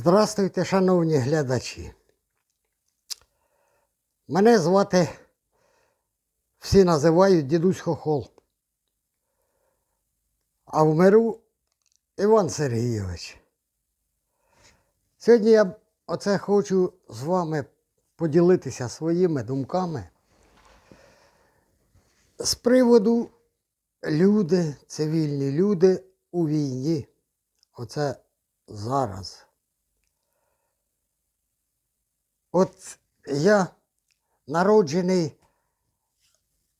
Здравствуйте, шановні глядачі. Мене звати, всі називають дідусь Хохол. А в миру Іван Сергійович. Сьогодні я оце хочу з вами поділитися своїми думками з приводу люди, цивільні люди у війні. Оце зараз. От я народжений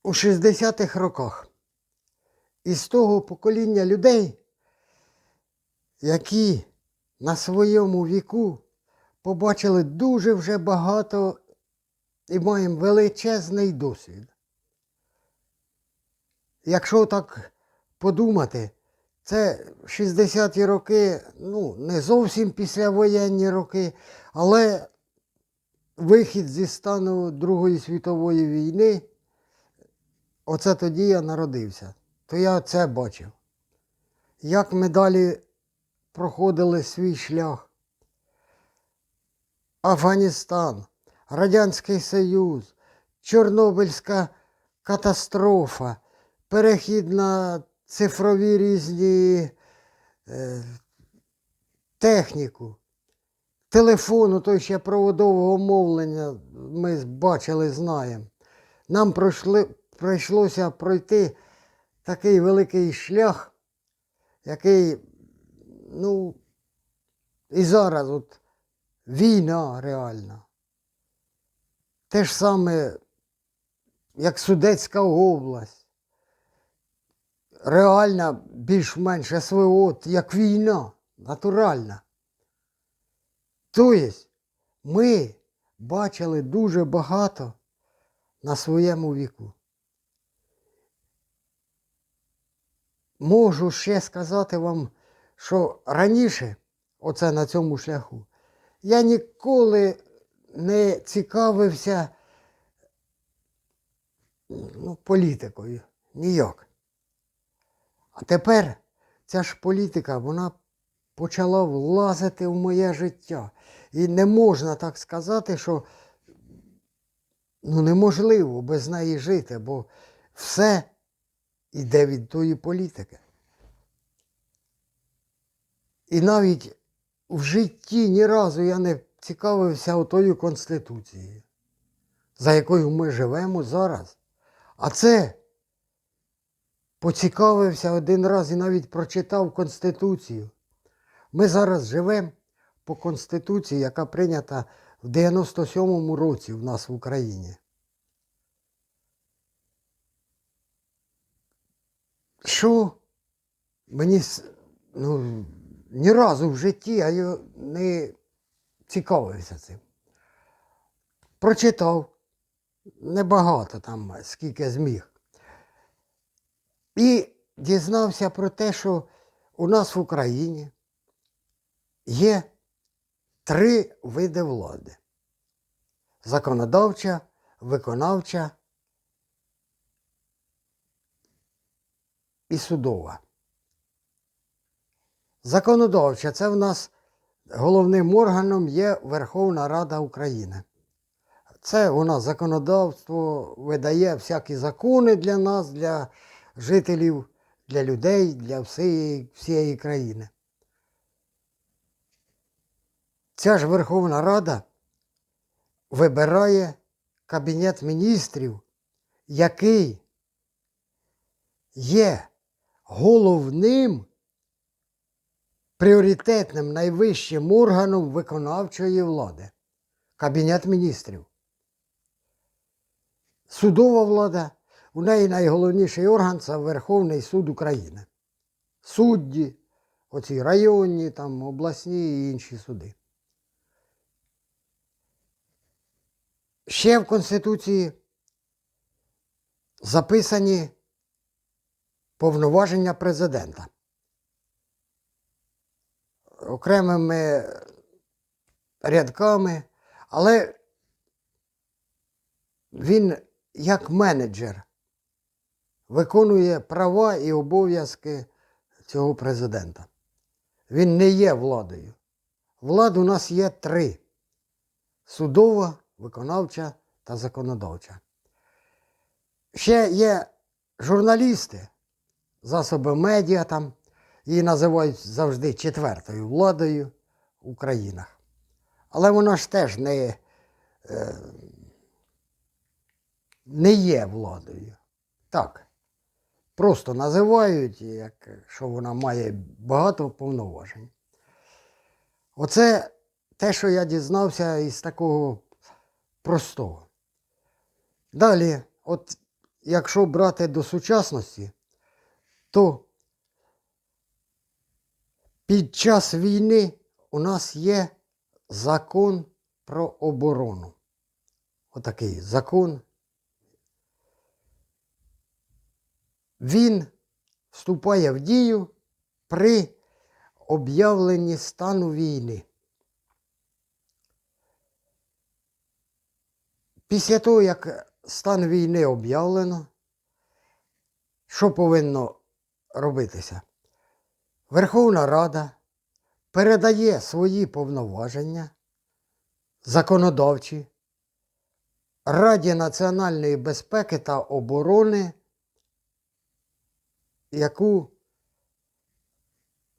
у 60-х роках. Із того покоління людей, які на своєму віку побачили дуже вже багато і маємо величезний досвід. Якщо так подумати, це 60-ті роки, ну, не зовсім післявоєнні роки, але вихід зі стану Другої світової війни, оце тоді я народився. То я це бачив. Як ми далі проходили свій шлях. Афганістан, Радянський Союз, Чорнобильська катастрофа, перехід на цифрові різні е, техніку. Телефону, той ще проводового мовлення ми бачили, знаємо. Нам прийшлося пройти такий великий шлях, який, ну, і зараз от війна реальна. Те ж саме, як Судецька область. Реальна більш-менш СВО, як війна, натуральна. Тобто ми бачили дуже багато на своєму віку. Можу ще сказати вам, що раніше, оце на цьому шляху, я ніколи не цікавився ну, політикою. Ніяк. А тепер ця ж політика, вона почала влазити в моє життя. І не можна так сказати, що ну, неможливо без неї жити, бо все йде від тої політики. І навіть в житті ні разу я не цікавився отою Конституцією, за якою ми живемо зараз. А це поцікавився один раз і навіть прочитав Конституцію. Ми зараз живемо по Конституції, яка прийнята в 97-му році в нас в Україні. Що мені ну, ні разу в житті я не цікавився цим. Прочитав небагато там, скільки зміг. І дізнався про те, що у нас в Україні є три види влади: законодавча, виконавча і судова. Законодавча це в нас головним органом є Верховна Рада України. Це у нас законодавство видає всякі закони для нас, для жителів, для людей, для всієї, всієї країни. Ця ж Верховна Рада вибирає Кабінет міністрів, який є головним пріоритетним найвищим органом виконавчої влади. Кабінет міністрів. Судова влада, у неї найголовніший орган це Верховний суд України. Судді, оці районні, там, обласні і інші суди. Ще в Конституції записані повноваження президента. Окремими рядками, але він як менеджер виконує права і обов'язки цього президента. Він не є владою. влад у нас є три: судова, виконавча та законодавча. Ще є журналісти, засоби медіа там, її називають завжди четвертою владою в Українах. Але вона ж теж не, е, не є владою. Так. Просто називають, як, що вона має багато повноважень. Оце те, що я дізнався із такого простого. Далі, от якщо брати до сучасності, то під час війни у нас є закон про оборону. Отакий закон. Він вступає в дію при об'явленні стану війни. Після того, як стан війни об'явлено, що повинно робитися? Верховна Рада передає свої повноваження законодавчі Раді національної безпеки та оборони, яку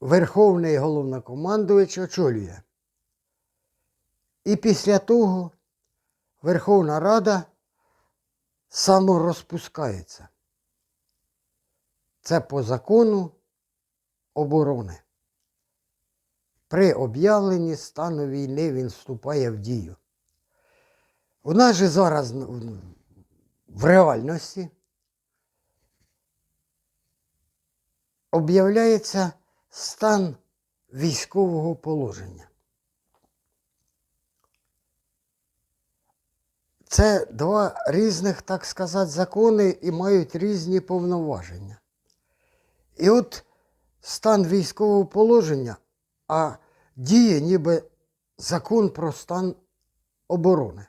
Верховний головнокомандувач очолює. І після того Верховна Рада саморозпускається. Це по закону оборони. При об'явленні стану війни він вступає в дію. У нас же зараз в реальності об'являється стан військового положення. Це два різних, так сказати, закони і мають різні повноваження. І от стан військового положення, а діє ніби закон про стан оборони.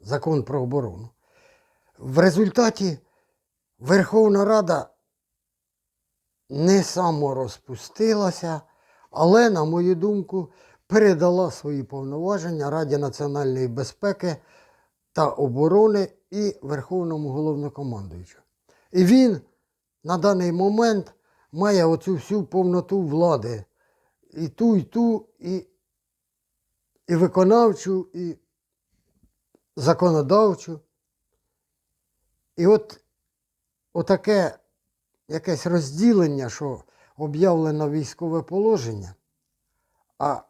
Закон про оборону. В результаті Верховна Рада не саморозпустилася, але, на мою думку, передала свої повноваження Раді національної безпеки та оборони і Верховному головнокомандуючу. І він на даний момент має оцю всю повноту влади. І ту, і ту, і, і виконавчу, і законодавчу. І от отаке якесь розділення, що об'явлено військове положення, а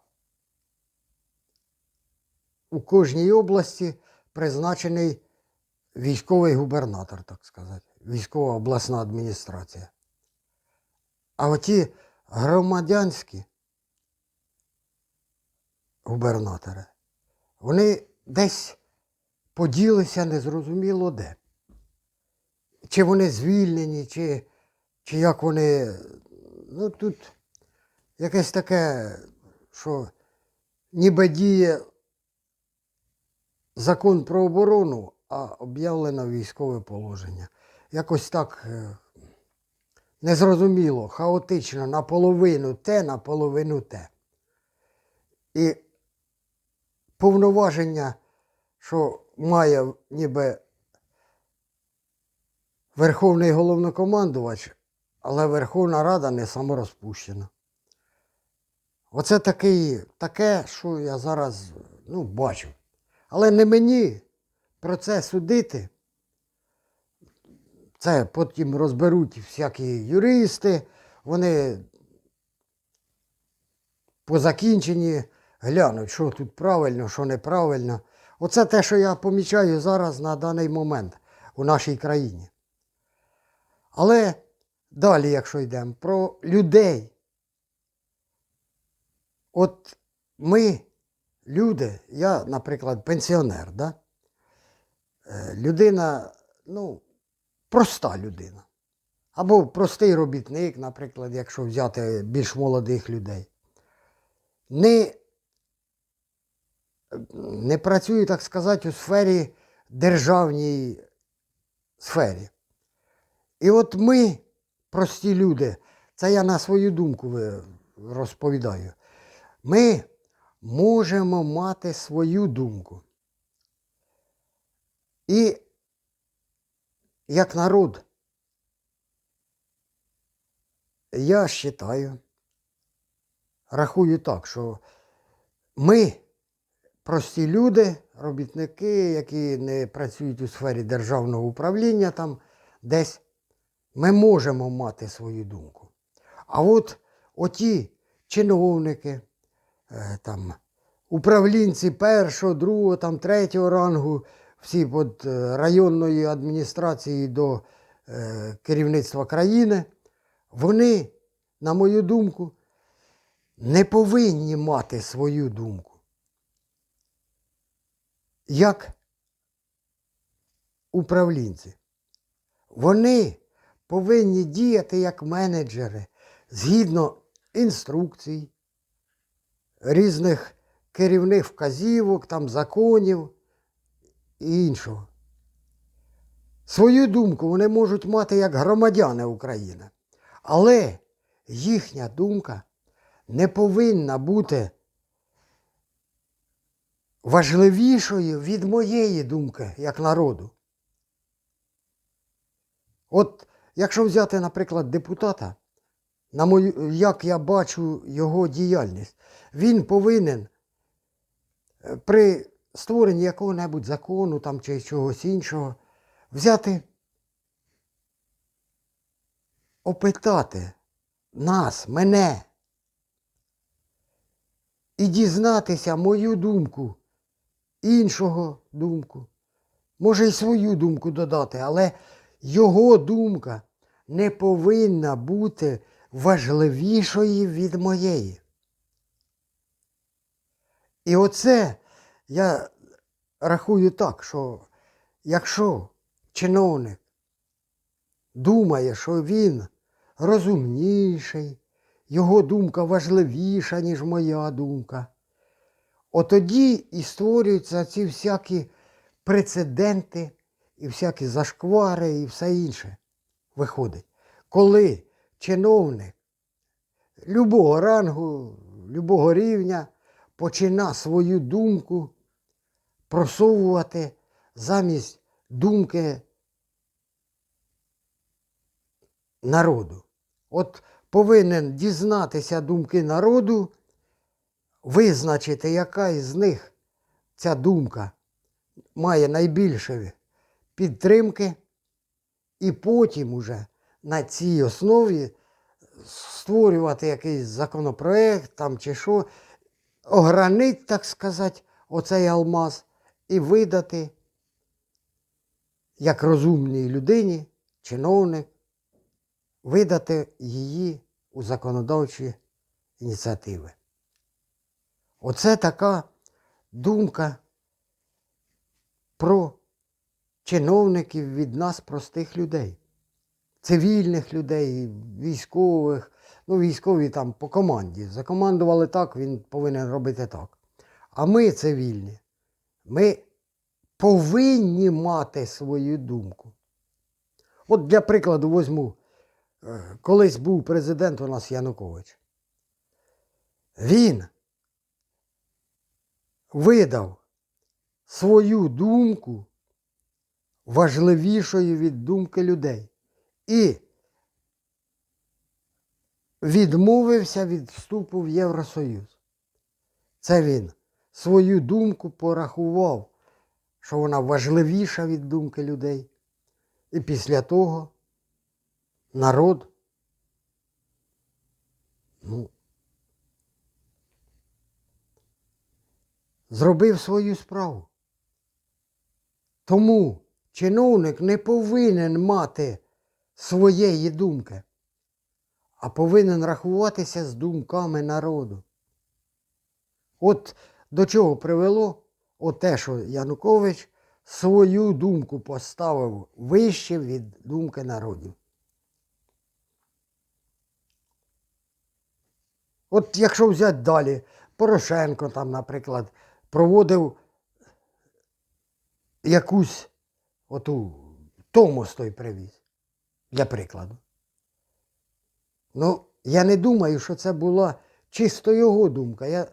у кожній області призначений військовий губернатор, так сказати, військова обласна адміністрація. А оті громадянські губернатори, вони десь поділися незрозуміло де. Чи вони звільнені, чи, чи як вони. Ну тут якесь таке, що ніби діє закон про оборону, а об'явлено військове положення. Якось так е, незрозуміло, хаотично, наполовину те, наполовину те. І повноваження, що має ніби Верховний головнокомандувач, але Верховна Рада не саморозпущена. Оце такий, таке, що я зараз ну, бачу. Але не мені про це судити. Це потім розберуть всякі юристи, вони по закінченні глянуть, що тут правильно, що неправильно. Оце те, що я помічаю зараз на даний момент у нашій країні. Але далі, якщо йдемо, про людей. От ми, люди, я, наприклад, пенсіонер, да? Е, людина, ну, проста людина. Або простий робітник, наприклад, якщо взяти більш молодих людей. Не, не працюю, так сказати, у сфері державній сфері. І от ми, прості люди, це я на свою думку розповідаю. Ми можемо мати свою думку. І як народ, я вважаю, рахую так, що ми, прості люди, робітники, які не працюють у сфері державного управління там десь, ми можемо мати свою думку. А от оті чиновники, там, управлінці першого, другого, там, третього рангу, всі від е, районної адміністрації до е, керівництва країни, вони, на мою думку, не повинні мати свою думку. Як управлінці. Вони повинні діяти як менеджери згідно інструкцій, різних керівних вказівок, там, законів і іншого. Свою думку вони можуть мати як громадяни України, але їхня думка не повинна бути важливішою від моєї думки як народу. От якщо взяти, наприклад, депутата, на мою, як я бачу його діяльність, він повинен е, при створенні якого-небудь закону там, чи чогось іншого взяти, опитати нас, мене, і дізнатися мою думку, іншого думку. Може й свою думку додати, але його думка не повинна бути важливішою від моєї. І оце я рахую так, що якщо чиновник думає, що він розумніший, його думка важливіша, ніж моя думка, отоді і створюються ці всякі прецеденти, і всякі зашквари, і все інше виходить. Коли чиновник любого рангу, любого рівня почина свою думку просовувати замість думки народу. От повинен дізнатися думки народу, визначити, яка із них ця думка має найбільше підтримки, і потім уже на цій основі створювати якийсь законопроект там чи що, огранить, так сказати, оцей алмаз і видати як розумній людині, чиновник, видати її у законодавчі ініціативи. Оце така думка про чиновників від нас, простих людей, цивільних людей, військових. Ну, військові там по команді. Закомандували так, він повинен робити так. А ми цивільні. Ми повинні мати свою думку. От для прикладу візьму, е, колись був президент у нас Янукович. Він видав свою думку важливішою від думки людей. І відмовився від вступу в Євросоюз. Це він свою думку порахував, що вона важливіша від думки людей. І після того народ ну, зробив свою справу. Тому чиновник не повинен мати своєї думки, а повинен рахуватися з думками народу. От до чого привело оте, що Янукович свою думку поставив вище від думки народів. От якщо взяти далі, Порошенко там, наприклад, проводив якусь оту Томос той привіз, для прикладу. Ну, я не думаю, що це була чисто його думка. Я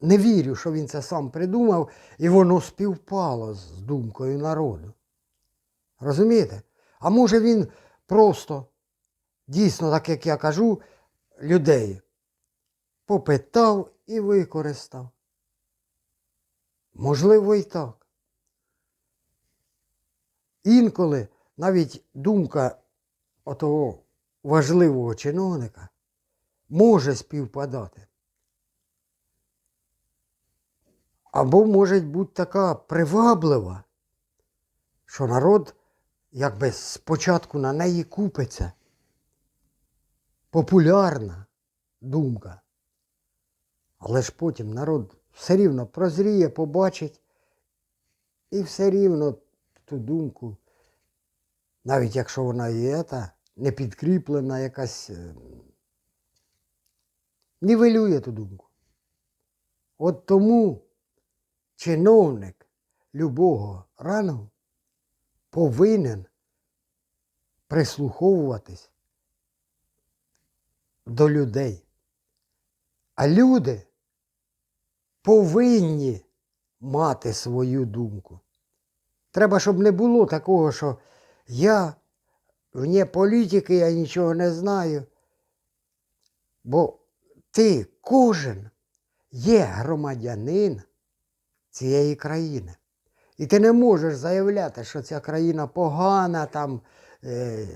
не вірю, що він це сам придумав, і воно співпало з думкою народу. Розумієте? А може він просто, дійсно, так як я кажу, людей попитав і використав. Можливо, і так. Інколи навіть думка отого важливого чиновника може співпадати. Або може бути така приваблива, що народ якби спочатку на неї купиться. Популярна думка. Але ж потім народ все рівно прозріє, побачить і все рівно ту думку, навіть якщо вона є та не підкріплена, якась е, нівелює ту думку. От тому чиновник любого рангу повинен прислуховуватись до людей. А люди повинні мати свою думку. Треба, щоб не було такого, що я вне політики, я нічого не знаю. Бо ти кожен є громадянин цієї країни. І ти не можеш заявляти, що ця країна погана, там, е,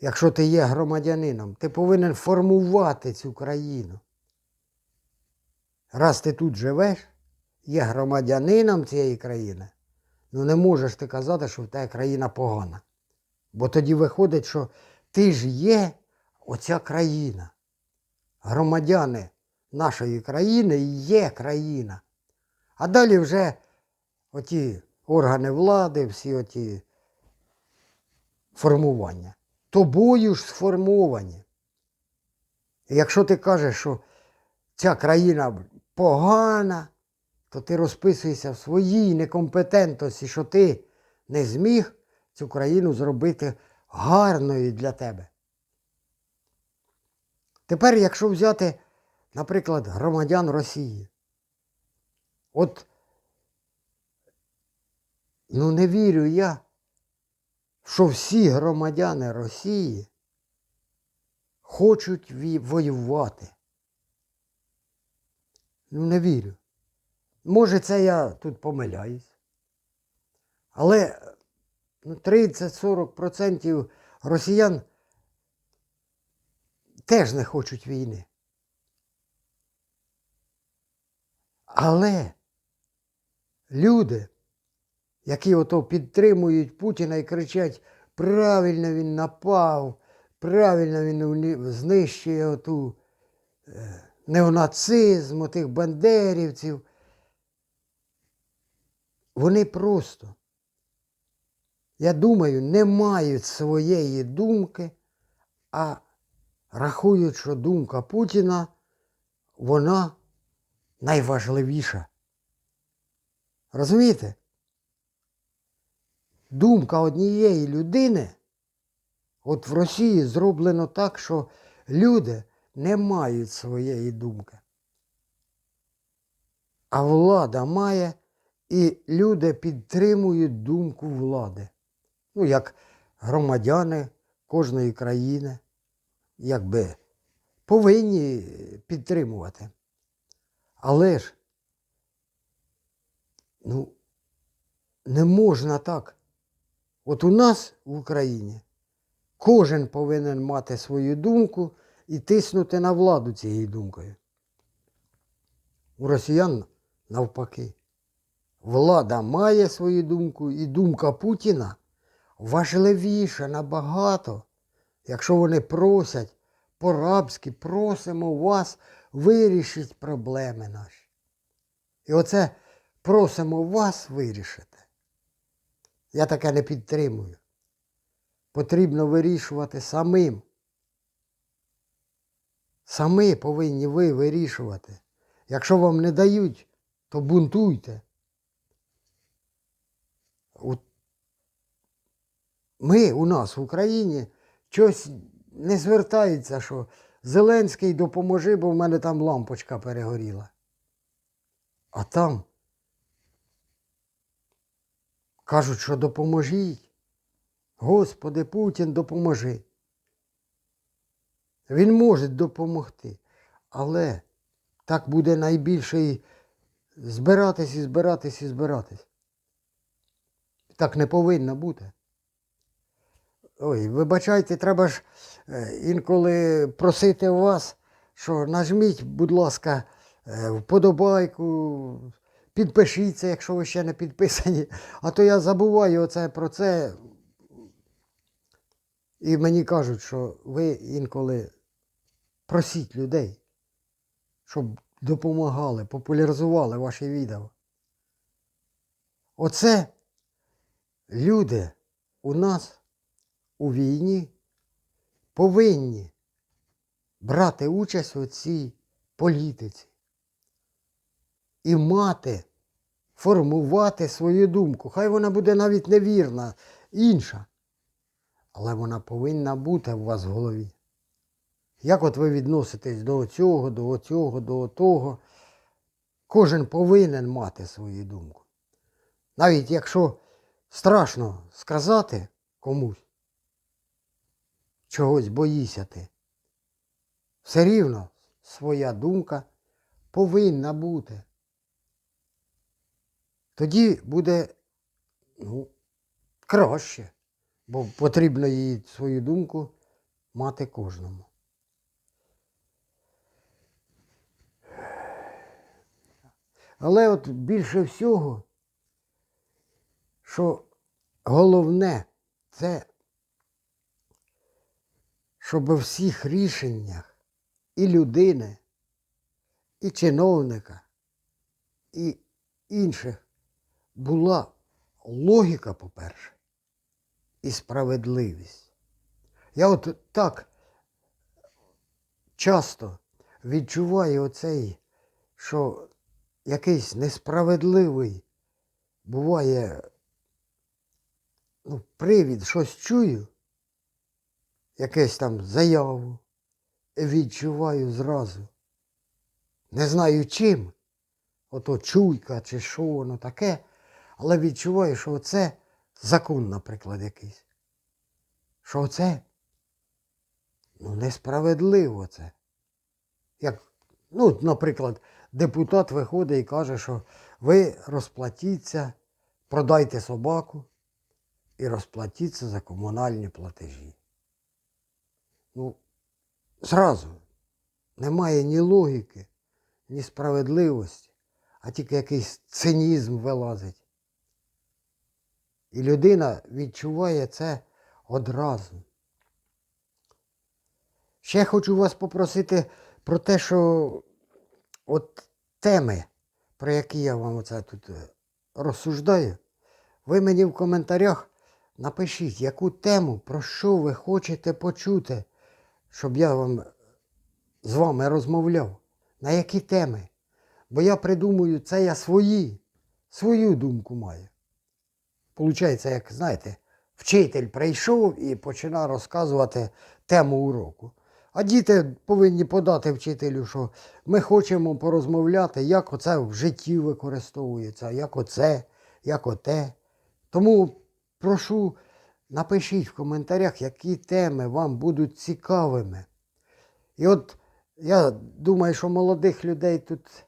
якщо ти є громадянином. Ти повинен формувати цю країну. Раз ти тут живеш, є громадянином цієї країни, ну не можеш ти казати, що в тебе країна погана. Бо тоді виходить, що ти ж є оця країна. Громадяни нашої країни є країна. А далі вже оті органи влади, всі оті формування. Тобою ж сформовані. Якщо ти кажеш, що ця країна погана, то ти розписуєшся в своїй некомпетентності, що ти не зміг цю країну зробити гарною для тебе. Тепер, якщо взяти, наприклад, громадян Росії, от ну не вірю я, що всі громадяни Росії хочуть воювати. Ну, не вірю. Може, це я тут помиляюсь. Але ну, 30-40% росіян теж не хочуть війни. Але люди, які ото підтримують Путіна і кричать, правильно він напав, правильно він знищує оту е, неонацизм, отих бандерівців, вони просто, я думаю, не мають своєї думки, а рахують, що думка Путіна, вона найважливіша. Розумієте? Думка однієї людини, от в Росії зроблено так, що люди не мають своєї думки. А влада має, і люди підтримують думку влади. Ну, як громадяни кожної країни, якби повинні підтримувати. Але ж, ну, не можна так. От у нас в Україні кожен повинен мати свою думку і тиснути на владу цією думкою. У росіян навпаки. Влада має свою думку, і думка Путіна важливіша набагато, якщо вони просять по-рабськи, просимо вас вирішити проблеми наші. І оце просимо вас вирішити. Я таке не підтримую. Потрібно вирішувати самим. Самі повинні ви вирішувати. Якщо вам не дають, то бунтуйте. Ми у нас в Україні щось не звертається, що Зеленський допоможи, бо в мене там лампочка перегоріла. А там кажуть, що допоможіть. Господи, Путін, допоможи. Він може допомогти, але так буде найбільше і збиратись і збиратись і збиратись. Так не повинно бути. Ой, вибачайте, треба ж е, інколи просити вас, що нажміть, будь ласка, е, вподобайку, підпишіться, якщо ви ще не підписані. А то я забуваю оце про це. І мені кажуть, що ви інколи просіть людей, щоб допомагали, популяризували ваші відео. Оце люди у нас у війні повинні брати участь у цій політиці і мати, формувати свою думку. Хай вона буде навіть невірна, інша. Але вона повинна бути у вас в голові. Як от ви відноситесь до цього, до цього, до того. Кожен повинен мати свою думку. Навіть якщо страшно сказати комусь, чогось боїся ти, все рівно своя думка повинна бути. Тоді буде ну, краще, бо потрібно її свою думку мати кожному. Але от більше всього, що головне, це щоб у всіх рішеннях і людини, і чиновника, і інших була логіка, по-перше, і справедливість. Я от так часто відчуваю оцей, що якийсь несправедливий буває ну, привід, щось чую, якесь там заяву, відчуваю зразу. Не знаю чим, ото чуйка чи що воно таке, але відчуваю, що це закон, наприклад, якийсь. Що це ну, несправедливо це. Як, ну, наприклад, депутат виходить і каже, що ви розплатіться, продайте собаку і розплатіться за комунальні платежі. Ну, зразу немає ні логіки, ні справедливості, а тільки якийсь цинізм вилазить. І людина відчуває це одразу. Ще хочу вас попросити про те, що от теми, про які я вам оце тут е, розсуждаю, ви мені в коментарях напишіть, яку тему, про що ви хочете почути, щоб я вам з вами розмовляв. На які теми? Бо я придумую, це я свої, свою думку маю. Получається, як знаєте, вчитель прийшов і починає розказувати тему уроку. А діти повинні подати вчителю, що ми хочемо порозмовляти, як оце в житті використовується, як оце, як оте. Тому прошу, напишіть в коментарях, які теми вам будуть цікавими. І от я думаю, що молодих людей тут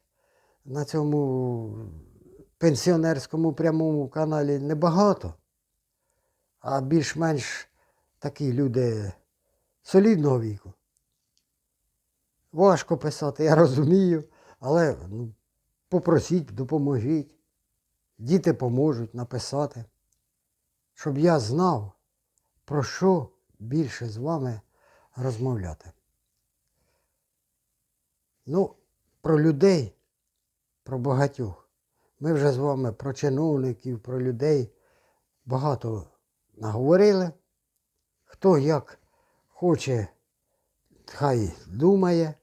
на цьому пенсіонерському прямому каналі небагато, а більш-менш такі люди солідного віку. Важко писати, я розумію, але ну, попросіть, допоможіть. Діти поможуть написати, щоб я знав, про що більше з вами розмовляти. Ну, про людей, про багатьох. Ми вже з вами про чиновників, про людей багато наговорили. Хто як хоче, хай думає,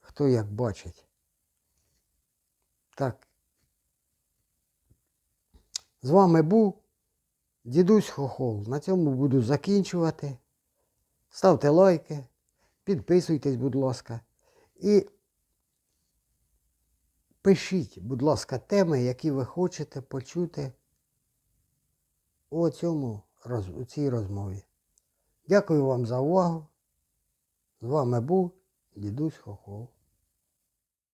хто як бачить. Так. З вами був дідусь Хохол. На цьому буду закінчувати. Ставте лайки, підписуйтесь, будь ласка. І пишіть, будь ласка, теми, які ви хочете почути у, цьому, у цій розмові. Дякую вам за увагу. З вами був дідусь Хохол.